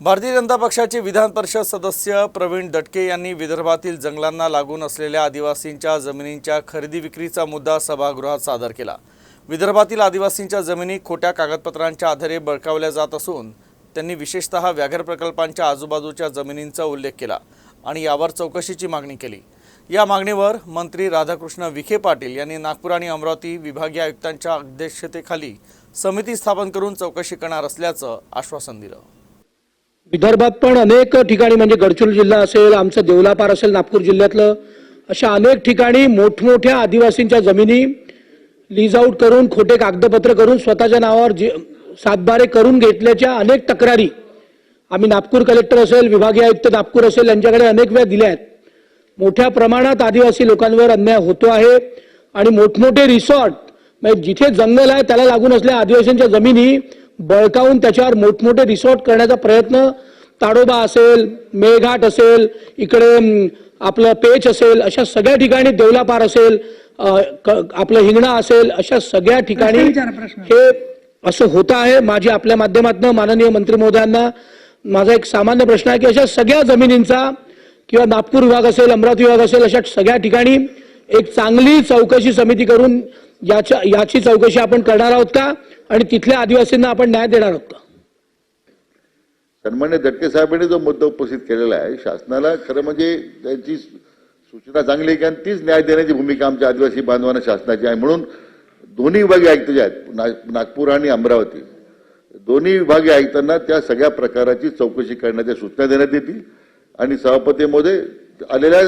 भारतीय जनता पक्षाचे विधान परिषद सदस्य प्रवीण दटके यांनी विदर्भातील जंगलांना लागून असलेल्या आदिवासींच्या जमिनींच्या खरेदी विक्रीचा मुद्दा सभागृहात सादर केला. विदर्भातील आदिवासींच्या जमिनी खोट्या कागदपत्रांच्या आधारे बळकावल्या जात असून त्यांनी विशेषतः व्याघ्र प्रकल्पांच्या आजूबाजूच्या जमिनींचा उल्लेख केला आणि यावर चौकशीची मागणी केली. या मागणीवर मंत्री राधाकृष्ण विखे पाटील यांनी नागपूर आणि अमरावती विभागीय आयुक्तांच्या अध्यक्षतेखाली समिती स्थापन करून चौकशी करणार असल्याचं आश्वासन दिलं. विदर्भात पण अनेक ठिकाणी म्हणजे गडचिरोली जिल्हा असेल आमचं देवलापार असेल नागपूर जिल्ह्यातलं अशा अनेक ठिकाणी मोठमोठ्या आदिवासींच्या जमिनी लीज आऊट करून खोटे कागदपत्र करून स्वतःच्या नावावर जी सातबारे करून घेतल्याच्या अनेक तक्रारी. आम्ही नागपूर कलेक्टर असेल विभागीय आयुक्त नागपूर असेल यांच्याकडे अनेक वेळा दिल्या आहेत. मोठ्या प्रमाणात आदिवासी लोकांवर अन्याय होतो आहे आणि मोठमोठे रिसॉर्ट म्हणजे जिथे जंगल आहे त्याला लागून असलेल्या आदिवासींच्या जमिनी बळकावून त्याच्यावर मोठमोठे रिसॉर्ट करण्याचा प्रयत्न. ताडोबा असेल मेळघाट असेल इकडे आपलं पेच असेल अशा सगळ्या ठिकाणी देवलापार असेल आपलं हिंगणा असेल अशा सगळ्या ठिकाणी हे असं होत आहे माझी आपल्या माध्यमातून माननीय मंत्री महोदयांना. माझा एक सामान्य प्रश्न आहे की अशा सगळ्या जमिनींचा किंवा नागपूर विभाग असेल अमरावती विभाग असेल अशा सगळ्या ठिकाणी एक चांगली चौकशी समिती करून याच्या याची चौकशी आपण करणार आहोत का? आणि तिथल्या आदिवासींना आपण न्याय देणार आहोत. का सन्मान्य दटके साहेबांनी जो मुद्दा उपस्थित केलेला आहे शासनाला खरं म्हणजे त्यांची सूचना चांगली आहे की आणि तीच न्याय देण्याची भूमिका आमच्या आदिवासी बांधवांना शासनाची आहे. म्हणून दोन्ही विभागीय आयुक्त जे आहेत नागपूर आणि अमरावती दोन्ही विभागीय आयुक्तांना त्या सगळ्या प्रकाराची चौकशी करण्याच्या सूचना देण्यात येतील आणि सभापती महोदय आलेल्या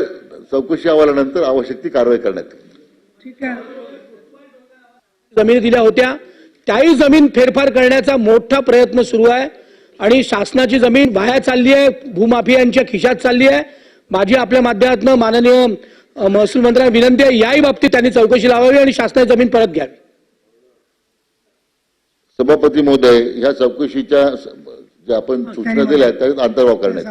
चौकशी अहवालानंतर आवश्यक ती कारवाई करण्यात येईल. जमिनी दिल्या होत्या. त्याही जमीन फेरफार करण्याचा मोठा प्रयत्न सुरू आहे. आणि शासनाची जमीन वाया चालली आहे भूमाफियांच्या खिशात चालली आहे. माझी आपल्या माध्यमातून माननीय महसूल मंत्र्यांना विनंती आहे याही बाबतीत त्यांनी चौकशी लावावी आणि शासनाची जमीन परत घ्यावी. सभापती महोदय ह्या चौकशीच्या ज्या आपण सूचना दिल्या आहेत त्यात अंतर्भाव करण्यात.